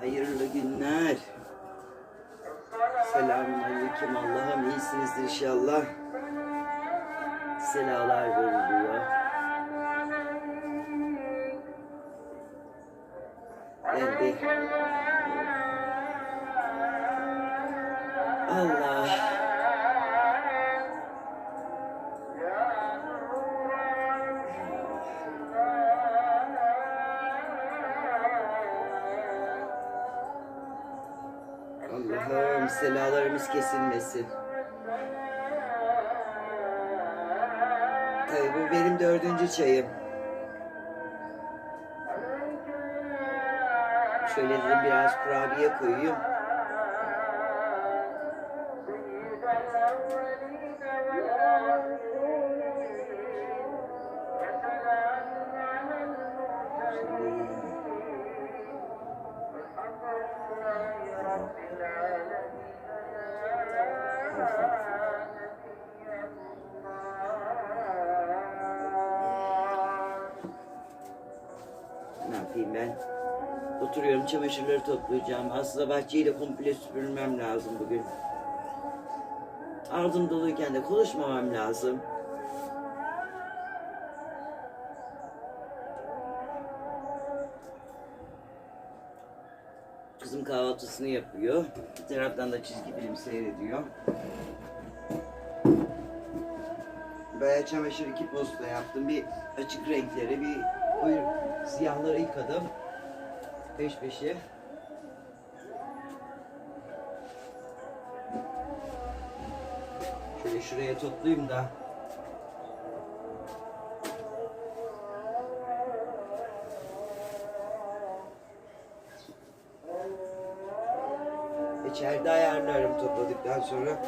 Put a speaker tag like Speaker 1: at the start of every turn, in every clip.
Speaker 1: Hayırlı günler. Selamun aleyküm Allah'ım iyisinizdir inşallah. Selalar veriliyor. Ben de selalarımız kesilmesin. Tabii bu benim dördüncü çayım. Şöyle dedim biraz kurabiye koyayım. Ben? Oturuyorum çamaşırları toplayacağım. Aslında bahçeyi de komple süpürmem lazım bugün. Ağzım doluyken de konuşmamam lazım. Kızım kahvaltısını yapıyor. Bir taraftan da çizgi film seyrediyor. Bayağı çamaşır iki posta yaptım. Bir açık renkleri, bir koyu siyahları yıkadım. Peş peşe. Şöyle şuraya toplayayım da. İçeride ayarlarım topladıktan sonra.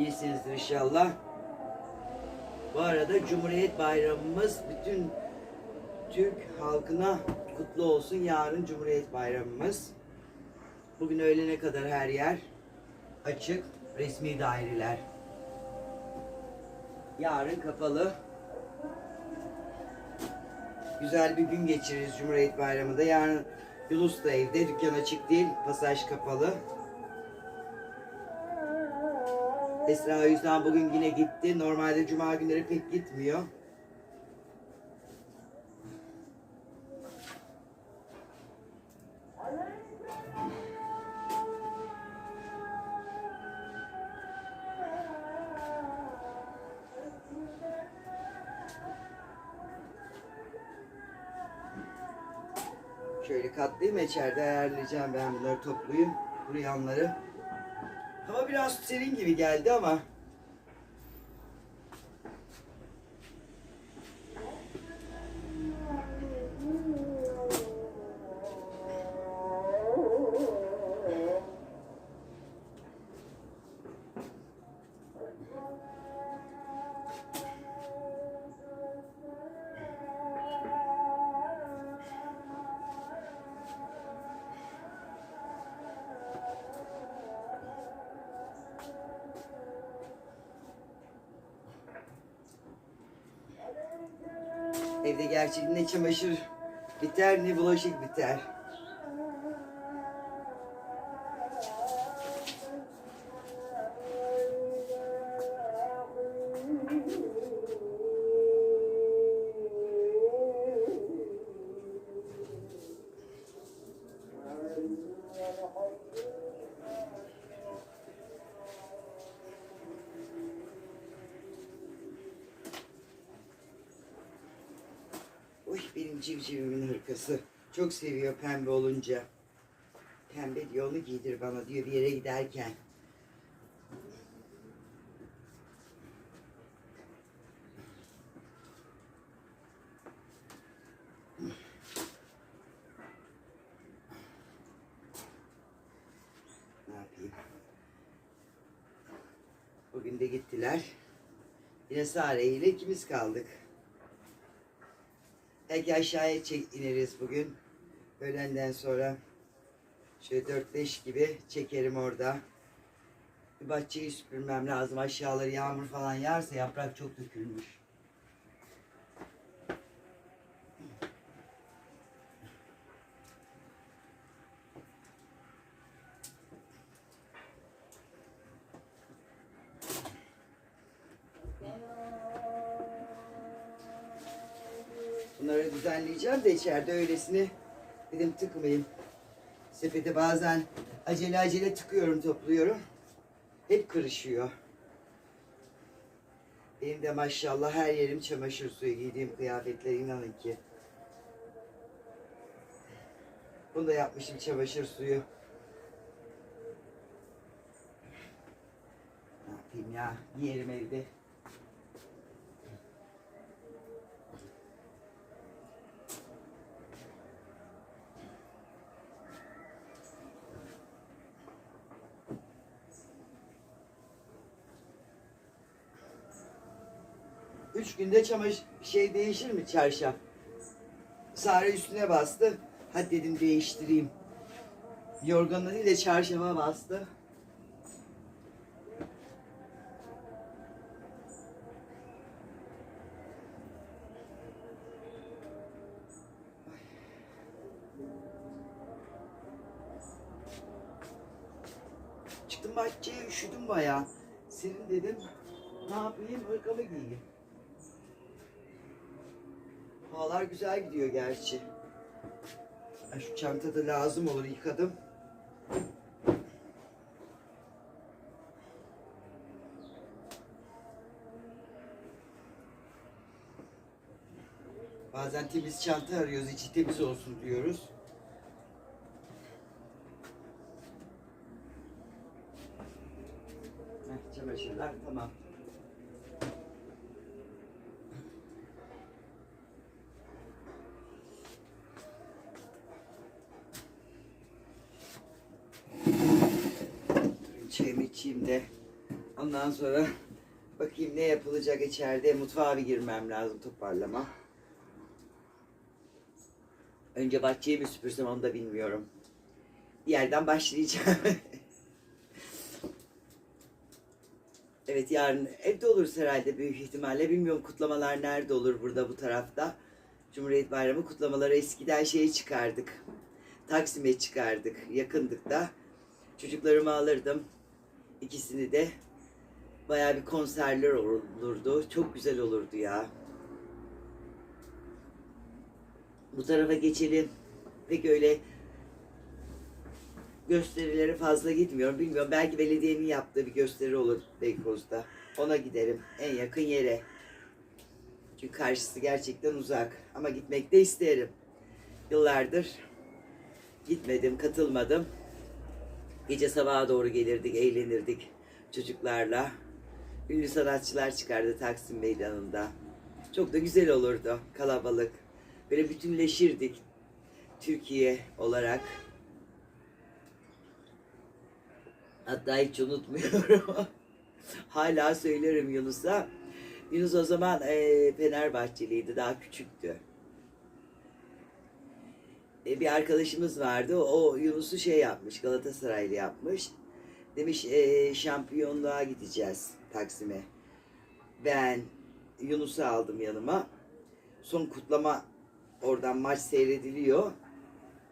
Speaker 1: İyisinizdir inşallah. Bu arada Cumhuriyet Bayramımız bütün Türk halkına kutlu olsun. Yarın Cumhuriyet Bayramımız. Bugün öğlene kadar her yer açık. Resmi daireler. Yarın kapalı. Güzel bir gün geçiririz Cumhuriyet Bayramı'nda. Yarın Yunus da evde. Dükkan açık değil. Pasaj kapalı. Esra o yüzden bugün yine gitti. Normalde cuma günleri pek gitmiyor. Şöyle katlayayım içeride ayarlayacağım ben bunları toplayayım. Kuruyanları. Hava biraz serin gibi geldi ama evde gerçi ne çamaşır biter ne bulaşık biter. Uy benim civcivimin hırkası. Çok seviyor pembe olunca. Pembe diyor onu giydir bana diyor bir yere giderken. Ne yapayım? Bugün de gittiler. Yine Sare ile ikimiz kaldık. Belki aşağıya çek ineriz bugün. Öğlenden sonra şöyle 4-5 gibi çekerim orada. Bir bahçeyi süpürmem lazım. Aşağıları yağmur falan yağarsa yaprak çok dökülmüş. Bunları düzenleyeceğim de içeride öylesini dedim tıkmayayım. Sepete bazen acele acele tıkıyorum topluyorum. Hep kırışıyor. Benim de maşallah her yerim çamaşır suyu giydiğim kıyafetler inanın ki. Bunu da yapmışım çamaşır suyu. Ne yapayım ya? Giyerim evde. Üç günde çamaşır şey değişir mi çarşaf? Sare üstüne bastı. Hadi dedim değiştireyim. Yorganı değil de çarşafa bastı. Güzel gidiyor gerçi. Şu çanta da lazım olur yıkadım. Bazen temiz çanta arıyoruz, içi temiz olsun diyoruz. Heh, çamaşırlar tamam. De ondan sonra bakayım ne yapılacak içeride. Mutfağa bir girmem lazım toparlama. Önce bahçeyi mi süpürsem onu da bilmiyorum. Bir yerden başlayacağım. evet yarın evde oluruz herhalde büyük ihtimalle. Bilmiyorum kutlamalar nerede olur burada bu tarafta. Cumhuriyet Bayramı kutlamaları eskiden şeye çıkardık. Taksim'e çıkardık. Yakındık da. Çocuklarımı alırdım. İkisini de. Bayağı bir konserler olurdu. Çok güzel olurdu ya. Bu tarafa geçelim. Pek öyle gösterilere fazla gitmiyorum. Bilmiyorum belki belediyenin yaptığı bir gösteri olur Beykoz'da. Ona giderim en yakın yere. Çünkü karşısı gerçekten uzak. Ama gitmek de isterim. Yıllardır gitmedim, katılmadım. Gece sabaha doğru gelirdik, eğlenirdik çocuklarla. Ünlü sanatçılar çıkardı Taksim Meydanı'nda. Çok da güzel olurdu, kalabalık. Böyle bütünleşirdik Türkiye olarak. Hatta hiç unutmuyorum. Hala söylerim Yunus'a. Yunus o zaman eee Fenerbahçeliydi, daha küçüktü. E, bir arkadaşımız vardı. O Yunus'u şey yapmış, Galatasaraylı yapmış. Demiş e, şampiyonluğa gideceğiz Taksim'e. Ben Yunus'u aldım yanıma. Son kutlama oradan maç seyrediliyor.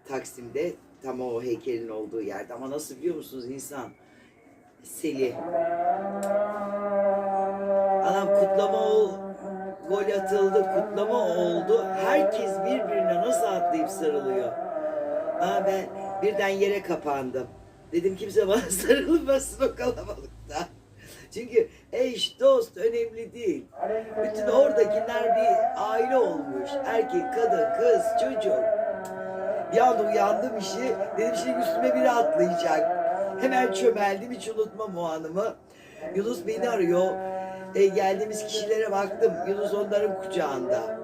Speaker 1: Taksim'de tam o heykelin olduğu yerde. Ama nasıl biliyor musunuz insan? Seli. Adam kutlama ol, gol atıldı, kutlama oldu. Herkes birbirine nasıl atlayıp sarılıyor. Aa ben birden yere kapandım. Dedim kimse bana sarılmasın o kalabalıkta. Çünkü eş, dost önemli değil. Bütün oradakiler bir aile olmuş. Erkek, kadın, kız, çocuk. Bir anda uyandım işi. Dedim şimdi üstüme biri atlayacak. Hemen çömeldim hiç unutmam o anımı. Yunus beni arıyor. E, geldiğimiz kişilere baktım. Yunus onların kucağında.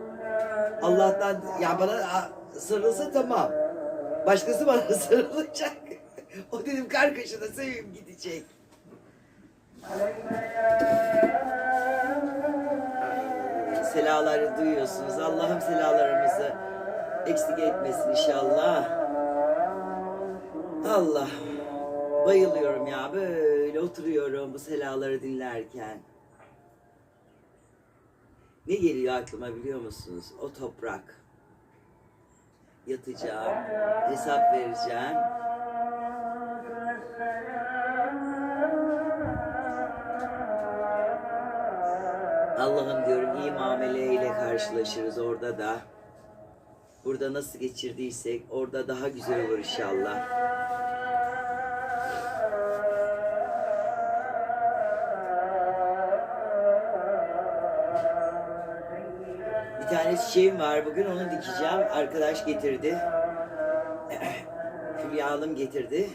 Speaker 1: Allah'tan ya bana sarılsa tamam. Başkası bana sarılacak. o dedim kargaşada sevim gidecek. Ay, Selaları duyuyorsunuz. Allah'ım selalarımızı eksik etmesin inşallah. Allah. Bayılıyorum ya böyle oturuyorum bu selaları dinlerken. Ne geliyor aklıma biliyor musunuz? O toprak. Yatacağım, hesap vereceğim. Allah'ım diyorum iyi muameleyle karşılaşırız orada da. Burada nasıl geçirdiysek orada daha güzel olur inşallah. Tane çiçeğim var bugün onu dikeceğim. Arkadaş getirdi. Hülya Hanım getirdi.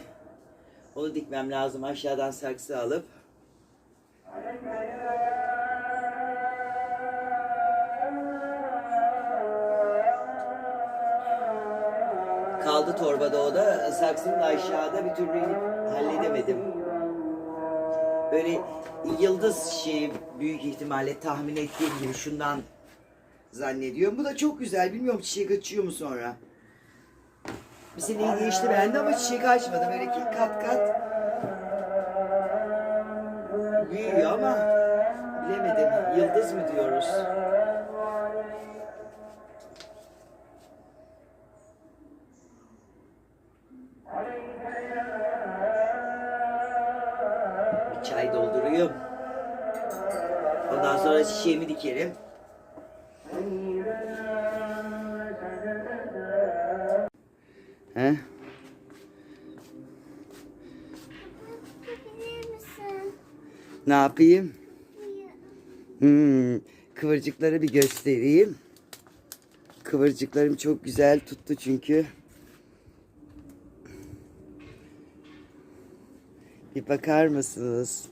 Speaker 1: Onu dikmem lazım aşağıdan saksı alıp. Kaldı torbada o da saksının da aşağıda bir türlü halledemedim. Böyle yıldız şeyi büyük ihtimalle tahmin ettiğim gibi şundan zannediyorum. Bu da çok güzel. Bilmiyorum çiçek açıyor mu sonra. Bir seneyi geçti bende ama çiçek açmadı. Böyle ki kat kat büyüyor ama bilemedim. Yıldız mı diyoruz? Bir çay dolduruyorum. Ondan sonra çiçeğimi dikerim. He? Ne yapayım? Hmm, kıvırcıkları bir göstereyim. Kıvırcıklarım çok güzel tuttu çünkü. Bir bakar mısınız?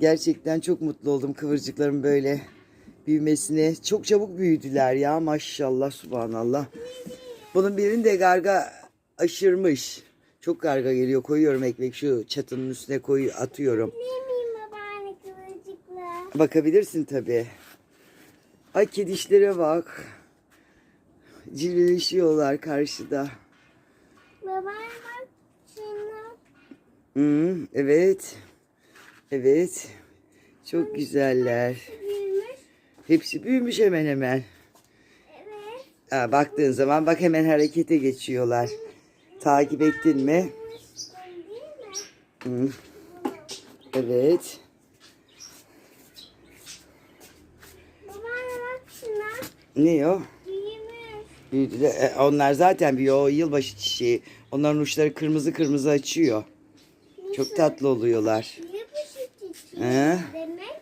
Speaker 1: Gerçekten çok mutlu oldum kıvırcıkların böyle büyümesine. Çok çabuk büyüdüler ya maşallah subhanallah. Bunun birini de garga aşırmış. Çok garga geliyor. Koyuyorum ekmek şu çatının üstüne koyu atıyorum. Bakabilirsin tabii. Ay kedişlere bak. Cilveleşiyorlar karşıda.
Speaker 2: Babaanne bak şuna.
Speaker 1: Hı, evet. Evet. Çok güzeller.
Speaker 2: Büyümüş.
Speaker 1: Hepsi büyümüş hemen hemen.
Speaker 2: Evet.
Speaker 1: Ha, baktığın zaman bak hemen harekete geçiyorlar. Takip ettin mi? Hı. Evet. Ne o?
Speaker 2: Büyümüş.
Speaker 1: E, Onlar zaten büyüyor. O yılbaşı çiçeği. Onların uçları kırmızı kırmızı açıyor. Çok tatlı oluyorlar.
Speaker 2: Yılbaşı çiçeği
Speaker 1: He?
Speaker 2: demek.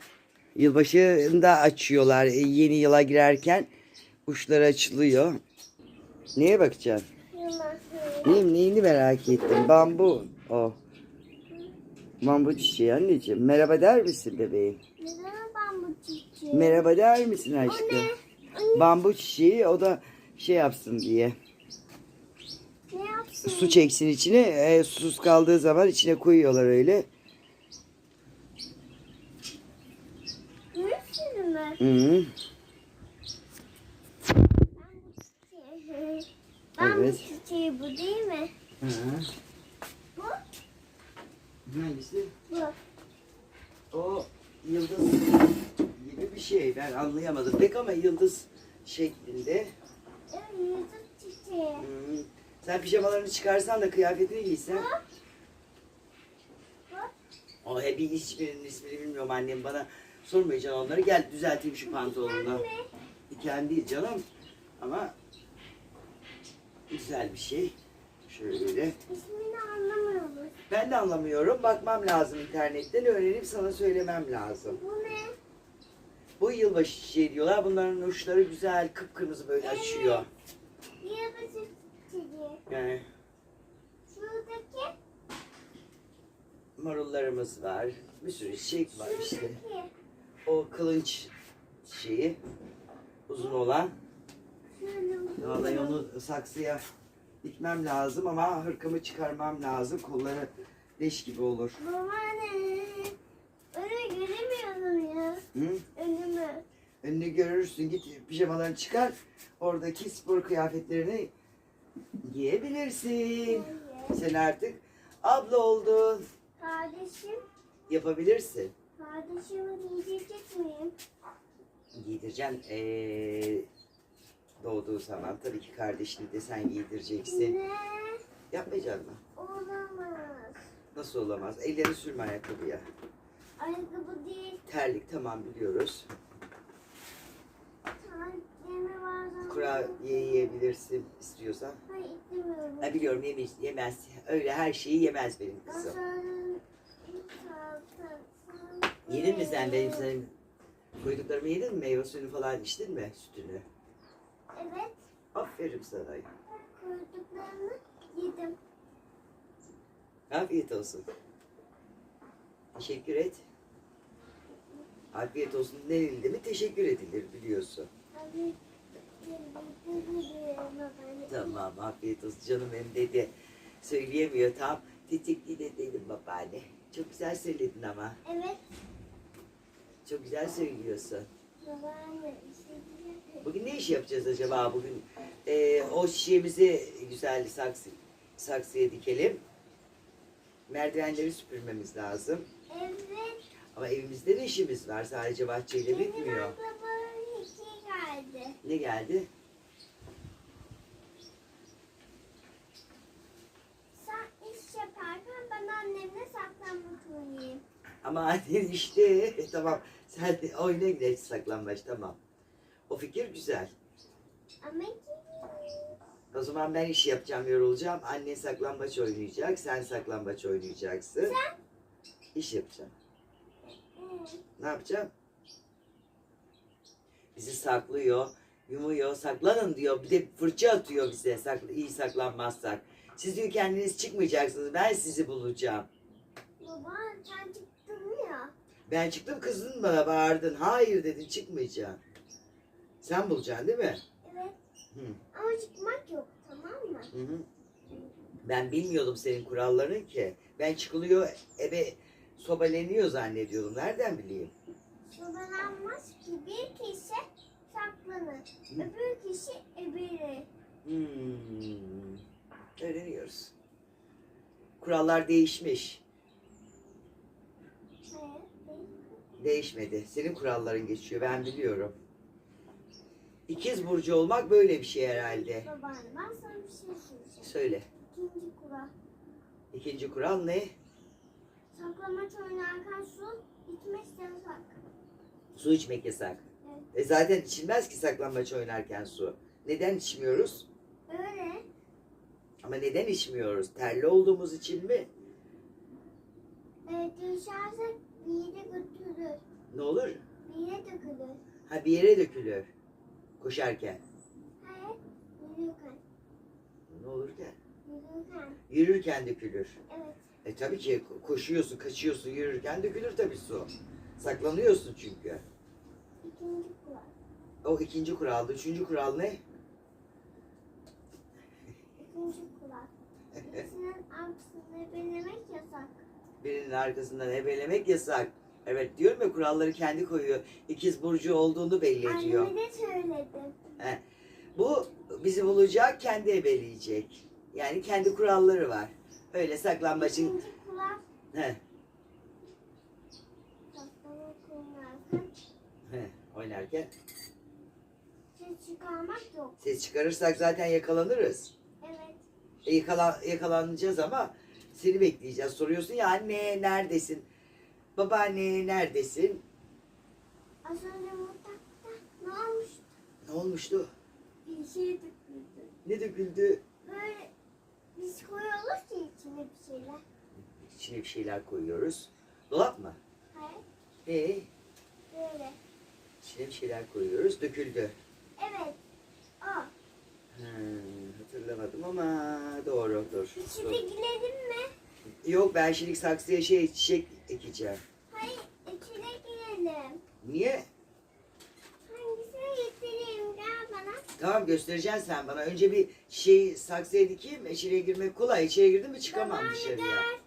Speaker 1: Yılbaşında açıyorlar. E, Yeni yıla girerken uçları açılıyor. Neye bakacaksın?
Speaker 2: Yılbaşı.
Speaker 1: Neyim, neyini merak ettim. Bambu. O. Bambu çiçeği anneciğim. Merhaba der misin bebeğim?
Speaker 2: Neden bambu çiçeği?
Speaker 1: Merhaba der misin aşkım?
Speaker 2: ne? O
Speaker 1: Bambu çiçeği o da şey yapsın diye.
Speaker 2: ne yapsın?
Speaker 1: Su çeksin içine. E, susuz kaldığı zaman içine koyuyorlar öyle.
Speaker 2: Görürsün mü?
Speaker 1: Hı -hı.
Speaker 2: Bambu çiçeği. Bambu
Speaker 1: Evet.
Speaker 2: çiçeği bu değil mi?
Speaker 1: Hı -hı.
Speaker 2: Bu?
Speaker 1: Hangisi?
Speaker 2: Bu.
Speaker 1: O yıldız gibi bir şey. Ben anlayamadım pek ama yıldız şeklinde.
Speaker 2: Evet, yıldız çiçeği.
Speaker 1: Hmm. Sen pijamalarını çıkarsan da kıyafetini giysen.
Speaker 2: Bak.
Speaker 1: O he bir hiçbirinin ismini bilmiyorum annem bana sormayacaksın onları. Gel düzelteyim şu pantolonunu. Değil canım. Ama güzel bir şey. Şöyle.
Speaker 2: İsmini anlamıyoruz.
Speaker 1: Ben de anlamıyorum. Bakmam lazım internetten. Öğrenip sana söylemem lazım.
Speaker 2: Bu ne?
Speaker 1: Bu yılbaşı çiçeği diyorlar. Bunların uçları güzel kıpkırmızı böyle açıyor.
Speaker 2: Yıldız çiçeği.
Speaker 1: Yani
Speaker 2: Şuradaki.
Speaker 1: marullarımız var. Bir sürü çiçek var işte.
Speaker 2: Şuradaki.
Speaker 1: O kılınç şeyi uzun olan. Vallahi onu saksıya dikmem lazım ama hırkamı çıkarmam lazım. Kolları leş gibi olur.
Speaker 2: Babaanne. Önü göremiyorum ya.
Speaker 1: Hı?
Speaker 2: Önümü.
Speaker 1: Önünü görürsün git pijamalarını çıkar. Oradaki spor kıyafetlerini giyebilirsin. Sen artık abla oldun.
Speaker 2: Kardeşim.
Speaker 1: Yapabilirsin.
Speaker 2: Kardeşimi giyecek miyim?
Speaker 1: Giydireceğim. Ee, doğduğu zaman tabii ki kardeşini de sen giydireceksin.
Speaker 2: Ne?
Speaker 1: Yapmayacak mı?
Speaker 2: Olamaz.
Speaker 1: Nasıl olamaz? Ellerini sürme ayakkabıya.
Speaker 2: Ayakkabı değil.
Speaker 1: Terlik tamam biliyoruz. Kurabiye yiyebilirsin istiyorsan.
Speaker 2: Hayır istemiyorum.
Speaker 1: Ha, biliyorum yemez, yemez. Öyle her şeyi yemez benim kızım. Yedin mi sen benim senin koyduklarımı yedin mi? Meyve suyunu falan içtin mi? Sütünü.
Speaker 2: Evet.
Speaker 1: Aferin sana.
Speaker 2: Koyduklarını yedim.
Speaker 1: Afiyet olsun. Teşekkür et. Afiyet olsun denildi mi teşekkür edilir biliyorsun.
Speaker 2: Babaanne.
Speaker 1: Tamam afiyet olsun canım benim dedi. Söyleyemiyor tam. Tetikli de dedim babaanne. Çok güzel söyledin ama.
Speaker 2: Evet.
Speaker 1: Çok güzel söylüyorsun.
Speaker 2: Babaanne.
Speaker 1: Bugün ne iş yapacağız acaba? Bugün e, o şişemizi güzel saksı, saksıya dikelim. Merdivenleri süpürmemiz lazım.
Speaker 2: Evet.
Speaker 1: Ama evimizde de işimiz var. Sadece bahçeyle
Speaker 2: Benim
Speaker 1: bitmiyor.
Speaker 2: aklıma iki geldi.
Speaker 1: Ne geldi?
Speaker 2: Sen iş yaparken ben annemle saklanmak oynayayım.
Speaker 1: Ama annen işte. tamam. Sen de oyuna geç saklanmaç. Tamam. Fikir güzel.
Speaker 2: Ama.
Speaker 1: O zaman ben iş yapacağım, yorulacağım. Annen saklambaç oynayacak, sen saklambaç oynayacaksın.
Speaker 2: Sen?
Speaker 1: İş yapacağım. Ne yapacağım? Bizi saklıyor, yumuyor, saklanın diyor. Bir de fırça atıyor bize sakla, iyi saklanmazsak. Siz diyor kendiniz çıkmayacaksınız, ben sizi bulacağım.
Speaker 2: Baba sen çıktın ya.
Speaker 1: Ben çıktım kızdın bana bağırdın. Hayır dedin çıkmayacağım. Sen bulacaksın değil mi?
Speaker 2: Evet.
Speaker 1: Hı.
Speaker 2: Ama çıkmak yok tamam mı?
Speaker 1: Hı hı. Ben bilmiyordum senin kuralların ki. Ben çıkılıyor eve sobaleniyor zannediyordum. Nereden bileyim?
Speaker 2: Sobalanmaz ki bir kişi saklanır.
Speaker 1: Hı.
Speaker 2: Öbür kişi ebiri.
Speaker 1: Hmm. Öğreniyoruz. Kurallar değişmiş. Değişmedi. Senin kuralların geçiyor. Ben biliyorum. İkiz burcu olmak böyle bir şey herhalde.
Speaker 2: Babaanne ben sana bir şey söyleyeceğim.
Speaker 1: Söyle.
Speaker 2: İkinci kural.
Speaker 1: İkinci kural ne?
Speaker 2: Saklamaç oynarken su içmek yasak.
Speaker 1: Su içmek yasak.
Speaker 2: Evet.
Speaker 1: E zaten içilmez ki saklambaç oynarken su. Neden içmiyoruz?
Speaker 2: Öyle.
Speaker 1: Ama neden içmiyoruz? Terli olduğumuz için mi?
Speaker 2: Evet, düşersek bir yere götürür.
Speaker 1: Ne olur?
Speaker 2: Bir yere dökülür.
Speaker 1: Ha bir yere dökülür. Koşarken.
Speaker 2: Hayır, yürürken.
Speaker 1: Ne olurken?
Speaker 2: Yürürken.
Speaker 1: Yürürken dökülür.
Speaker 2: Evet.
Speaker 1: E tabii ki ko- koşuyorsun, kaçıyorsun, yürürken dökülür tabii su. Saklanıyorsun çünkü.
Speaker 2: İkinci kural.
Speaker 1: O ikinci kuraldı. Üçüncü kural ne?
Speaker 2: İkinci kural. Birisinin arkasını belirlemek yasak.
Speaker 1: Birinin arkasından ebelemek yasak. Evet diyorum ya kuralları kendi koyuyor. İkiz burcu olduğunu belli ediyor.
Speaker 2: Anneme de söyledim.
Speaker 1: Bu bizi bulacak, kendi ebeleyecek. Yani kendi kuralları var. Öyle saklambaçın...
Speaker 2: İkinci kural.
Speaker 1: He,
Speaker 2: Saklama oynarken
Speaker 1: he, oynarken
Speaker 2: ses çıkarmak yok.
Speaker 1: ses çıkarırsak zaten yakalanırız.
Speaker 2: Evet.
Speaker 1: E, yakala, yakalanacağız ama seni bekleyeceğiz. Soruyorsun ya anne neredesin? Babaanne neredesin?
Speaker 2: Az önce mutfakta ne olmuş?
Speaker 1: Ne olmuştu?
Speaker 2: Bir şey döküldü.
Speaker 1: Ne döküldü?
Speaker 2: Böyle biz koyuyoruz ki içine bir şeyler.
Speaker 1: İçine bir şeyler koyuyoruz. Dolap mı?
Speaker 2: Hayır.
Speaker 1: Ee,
Speaker 2: Böyle.
Speaker 1: içine bir şeyler koyuyoruz. Döküldü.
Speaker 2: Evet. O.
Speaker 1: Hmm, hatırlamadım ama doğru dur.
Speaker 2: İçine girelim mi?
Speaker 1: Yok ben şimdi saksıya şey çiçek ekeceğim.
Speaker 2: Hayır. içine girelim.
Speaker 1: Niye?
Speaker 2: Hangisini getireyim? Gel bana.
Speaker 1: Tamam göstereceksin sen bana. Önce bir şey saksıya dikeyim. İçeriye girmek kolay. İçeriye girdim mi çıkamam
Speaker 2: Babaanne
Speaker 1: dışarıya.
Speaker 2: gel.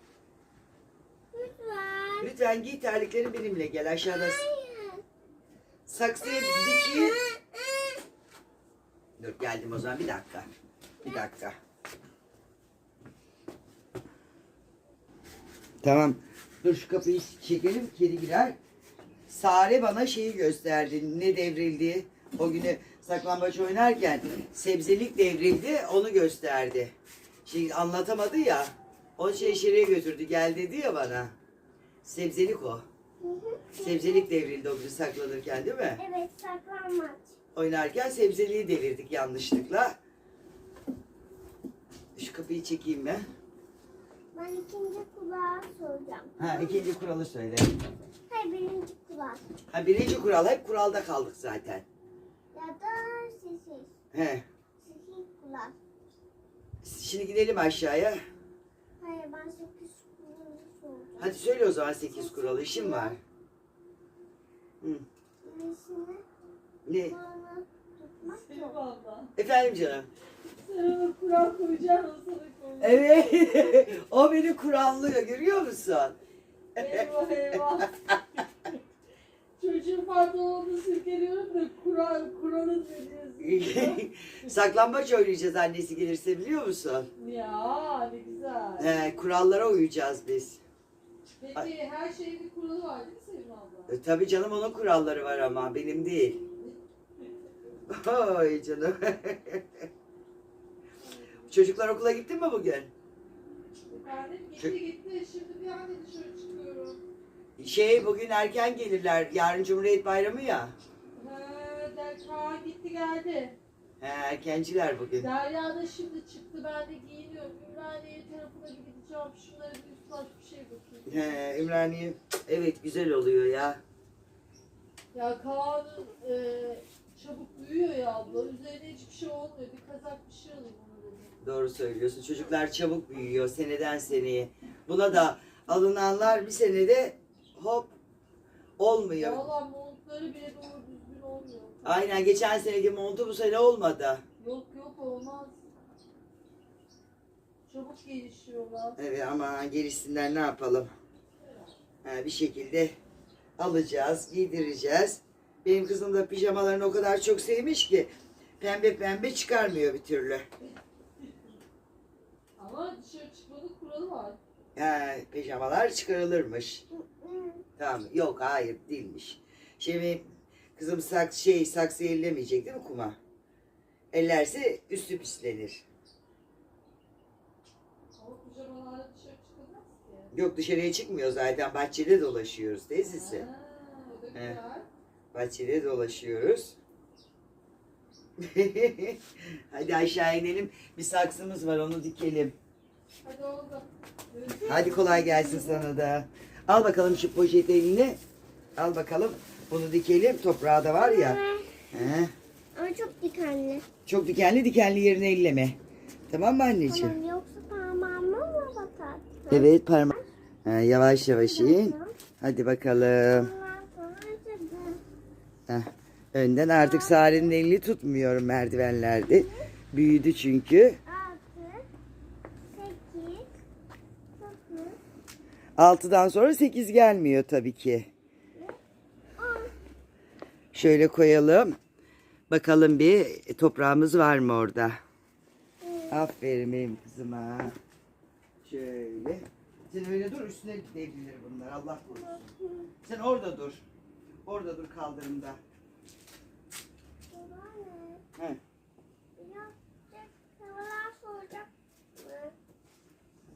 Speaker 2: Lütfen.
Speaker 1: Lütfen giy terlikleri benimle gel aşağıda.
Speaker 2: Hayır.
Speaker 1: Saksıya dikeyim. Dur geldim o zaman bir dakika. Bir dakika. Tamam. Dur şu kapıyı çekelim kedi girer. Sare bana şeyi gösterdi ne devrildi. O günü saklambaç oynarken sebzelik devrildi onu gösterdi. Şey anlatamadı ya. O şey içeriye götürdü gel dedi ya bana. Sebzelik o. Sebzelik devrildi o gün saklanırken değil mi?
Speaker 2: Evet saklanmaç.
Speaker 1: Oynarken sebzeliği devirdik yanlışlıkla. Şu kapıyı çekeyim ben.
Speaker 2: Ben ikinci kulağa soracağım.
Speaker 1: Ha ikinci kuralı söyle.
Speaker 2: Hayır birinci kulak.
Speaker 1: Ha birinci kural hep kuralda kaldık zaten.
Speaker 2: Ya da sessiz.
Speaker 1: He.
Speaker 2: Sessiz kulak.
Speaker 1: Şimdi gidelim aşağıya.
Speaker 2: Hayır ben sekiz kulağı soracağım.
Speaker 1: Hadi söyle o zaman 8 kuralı işim var. Hı.
Speaker 2: Birisini
Speaker 1: Ne?
Speaker 2: tutmak.
Speaker 1: Efendim canım.
Speaker 3: Sen ona kural koyacaksın o sana koyacak.
Speaker 1: Evet. o beni kurallıyor görüyor musun?
Speaker 3: Eyvah eyvah. Çocuğun pantolonunu sirkeliyorum da kural, kuralın veriyorsun.
Speaker 1: Saklambaç oynayacağız annesi gelirse biliyor musun?
Speaker 3: ya ne güzel.
Speaker 1: He, kurallara uyacağız biz.
Speaker 3: Peki her şeyin bir kuralı var değil mi Selim abla?
Speaker 1: E, tabii canım onun kuralları var ama benim değil. Oy canım. Çocuklar okula gitti mi bugün?
Speaker 3: Efendim gitti gitti şimdi bir anda dışarı çıkıyorum.
Speaker 1: Şey bugün erken gelirler. Yarın Cumhuriyet Bayramı ya.
Speaker 3: He, der, Kaan gitti geldi.
Speaker 1: He, erkenciler bugün.
Speaker 3: Derya da şimdi çıktı ben de giyiniyorum. Ümraniye tarafına gideceğim. Şunlara bir baş bir şey bakayım.
Speaker 1: He, Ümraniye. Evet güzel oluyor ya.
Speaker 3: Ya Kaan'ın e, çabuk büyüyor ya abla. Üzerine hiçbir şey olmuyor. Bir kazak bir şey alayım.
Speaker 1: Doğru söylüyorsun. Çocuklar çabuk büyüyor seneden seneye. Buna da alınanlar bir senede hop olmuyor.
Speaker 3: Valla montları bile doğru düzgün olmuyor.
Speaker 1: Aynen geçen seneki montu bu sene olmadı.
Speaker 3: Yok yok olmaz. Çabuk gelişiyorlar.
Speaker 1: Evet ama gerisinden ne yapalım? Ha, bir şekilde alacağız, giydireceğiz. Benim kızım da pijamalarını o kadar çok sevmiş ki pembe pembe çıkarmıyor bir türlü.
Speaker 3: Ama dışarı çıkmanın kuralı var.
Speaker 1: Ha, pijamalar çıkarılırmış. Tamam, yok hayır değilmiş. Şimdi kızım sak şey saksı ellemeyecek değil mi kuma? Ellerse üstü pislenir.
Speaker 3: Ama pijamalarla dışarı çıkılmaz ki.
Speaker 1: Yok dışarıya çıkmıyor zaten bahçede dolaşıyoruz teyzesi.
Speaker 3: Ha, o da
Speaker 1: He.
Speaker 3: güzel.
Speaker 1: Bahçede dolaşıyoruz. Hadi aşağı inelim. Bir saksımız var onu dikelim.
Speaker 3: Hadi oldu.
Speaker 1: Hadi kolay gelsin sana da. Al bakalım şu poşet eline. Al bakalım. Bunu dikelim. Toprağı da var ya. He.
Speaker 2: Ama çok dikenli.
Speaker 1: Çok dikenli dikenli yerini elleme. Tamam mı anneciğim?
Speaker 2: Tamam yoksa parmağıma mı batar?
Speaker 1: Evet parmak. Ha, yavaş yavaş in. Hadi bakalım. Heh. Önden artık Sare'nin elini tutmuyorum merdivenlerde. Büyüdü çünkü. 6'dan sonra 8 gelmiyor tabii ki. Şöyle koyalım. Bakalım bir toprağımız var mı orada? Aferin benim kızıma. Şöyle. Sen öyle dur üstüne devrilir bunlar Allah korusun. Sen orada dur. Orada dur kaldırımda. He.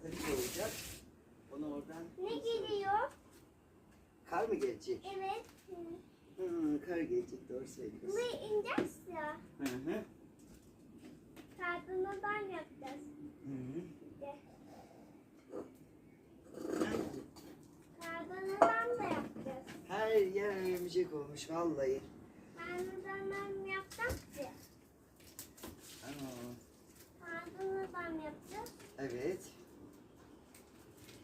Speaker 1: Tabii olacak. Onu oradan
Speaker 2: Geliyor?
Speaker 1: Kar mı gelecek?
Speaker 2: Evet.
Speaker 1: Hı, kar gelecek doğru söylüyorsun.
Speaker 2: Buraya ineceğiz ya.
Speaker 1: Hı hı.
Speaker 2: Kardinadan yapacağız.
Speaker 1: Hı hı.
Speaker 2: De. Kardinadan da yapacağız.
Speaker 1: Her yer örümcek olmuş vallahi.
Speaker 2: Kardinadan yapacağız ya.
Speaker 1: Aa,
Speaker 2: Kardinadan yapacağız.
Speaker 1: evet.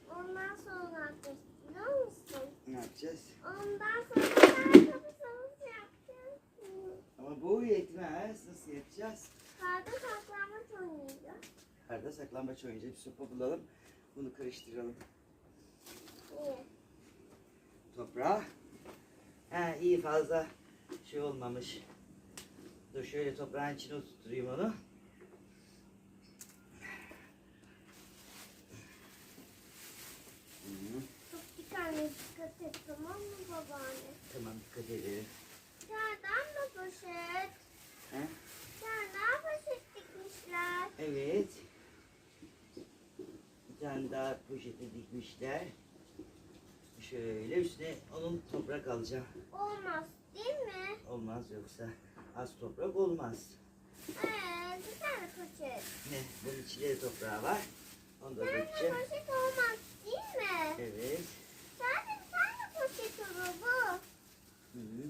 Speaker 2: Ondan sonra ne yapacağız biliyor musun?
Speaker 1: Ne yapacağız?
Speaker 2: Ondan sonra kartopuzumuz yapacağız.
Speaker 1: Ama bu yetmez. Nasıl yapacağız?
Speaker 2: Karda saklanmaç oynayacağız.
Speaker 1: Karda saklambaç oynayacağız. Bir sopa bulalım. Bunu karıştıralım.
Speaker 2: İyi.
Speaker 1: Toprağa. Ha iyi fazla şey olmamış. Dur şöyle toprağın içine oturtayım onu.
Speaker 2: Çok dikkatli dikkat et tamam mı babaanne?
Speaker 1: Tamam dikkat ederim.
Speaker 2: Nereden mi poşet?
Speaker 1: He?
Speaker 2: Nereden poşet dikmişler?
Speaker 1: Evet. Bir tane daha poşete dikmişler. Şöyle üstüne onun toprak alacağım.
Speaker 2: Olmaz değil mi?
Speaker 1: Olmaz yoksa az toprak olmaz.
Speaker 2: Ee, bir tane poşet.
Speaker 1: Ne? Bunun içinde de toprağı var. Onu da
Speaker 2: Bir tane
Speaker 1: dökeceğim.
Speaker 2: poşet olmaz değil mi?
Speaker 1: Evet.
Speaker 2: Sadece bir tane poşet olur bu.
Speaker 1: Hı -hı.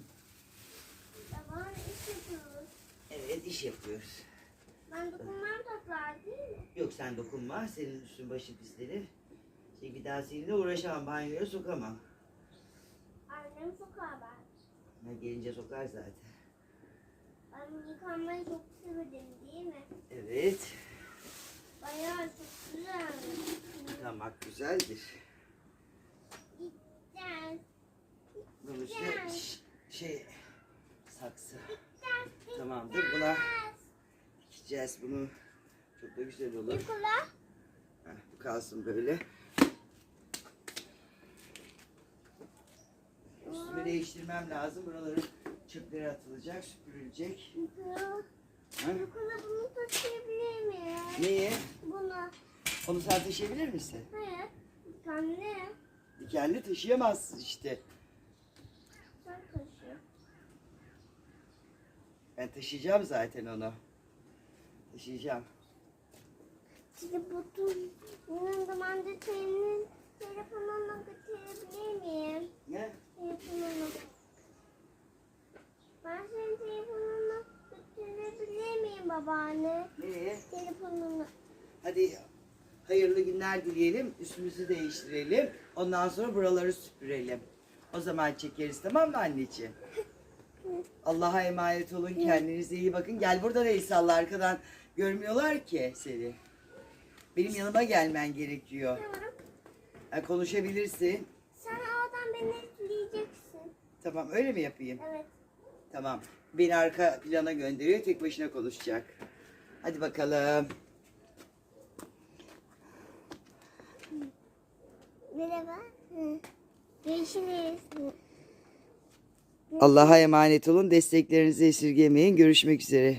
Speaker 2: Babaanne iş yapıyoruz.
Speaker 1: Evet iş yapıyoruz.
Speaker 2: Ben dokunmam toprağa değil mi?
Speaker 1: Yok sen dokunma. Senin üstün başın pislenir. Şey, bir daha seninle uğraşamam. Banyoya sokamam.
Speaker 2: Annem sokar ben.
Speaker 1: Ha, gelince sokar zaten.
Speaker 2: Ben yıkanmayı çok severim değil mi?
Speaker 1: Evet.
Speaker 2: Bayağı çok güzel.
Speaker 1: Yıkamak güzeldir.
Speaker 2: Gideceğiz.
Speaker 1: Bunun üstüne ş- şey saksı tamamdır. Buna dikeceğiz bunu. Çok da güzel olur.
Speaker 2: Yıkula.
Speaker 1: Heh, bu kalsın böyle. Üstümü değiştirmem lazım. Buraları çöpleri atılacak, süpürülecek.
Speaker 2: Yıkula.
Speaker 1: Ha?
Speaker 2: Yıkula bunu taşıyabilir miyim?
Speaker 1: Niye?
Speaker 2: Bunu.
Speaker 1: Onu sen taşıyabilir misin?
Speaker 2: Hayır. Anne.
Speaker 1: Dikenli taşıyamazsın işte.
Speaker 2: Sen taşı.
Speaker 1: Ben taşıyacağım zaten onu. Taşıyacağım.
Speaker 2: Butun. Bunun zamanda senin telefonunu götürebilir miyim?
Speaker 1: Ne?
Speaker 2: Telefonunu. Ben senin telefonunu götürebilir miyim babaanne?
Speaker 1: Nereye?
Speaker 2: Telefonunu.
Speaker 1: Hadi hayırlı günler dileyelim. Üstümüzü değiştirelim. Ondan sonra buraları süpürelim. O zaman çekeriz tamam mı anneciğim? Allah'a emanet olun. Kendinize iyi bakın. Gel burada da salla arkadan. Görmüyorlar ki seni. Benim yanıma gelmen gerekiyor.
Speaker 2: Tamam.
Speaker 1: Ha, konuşabilirsin.
Speaker 2: Sen oradan beni izleyeceksin.
Speaker 1: Tamam öyle mi yapayım?
Speaker 2: Evet.
Speaker 1: Tamam. Beni arka plana gönderiyor. Tek başına konuşacak. Hadi bakalım.
Speaker 2: Merhaba. Görüşürüz.
Speaker 1: Allah'a emanet olun. Desteklerinizi esirgemeyin. Görüşmek üzere.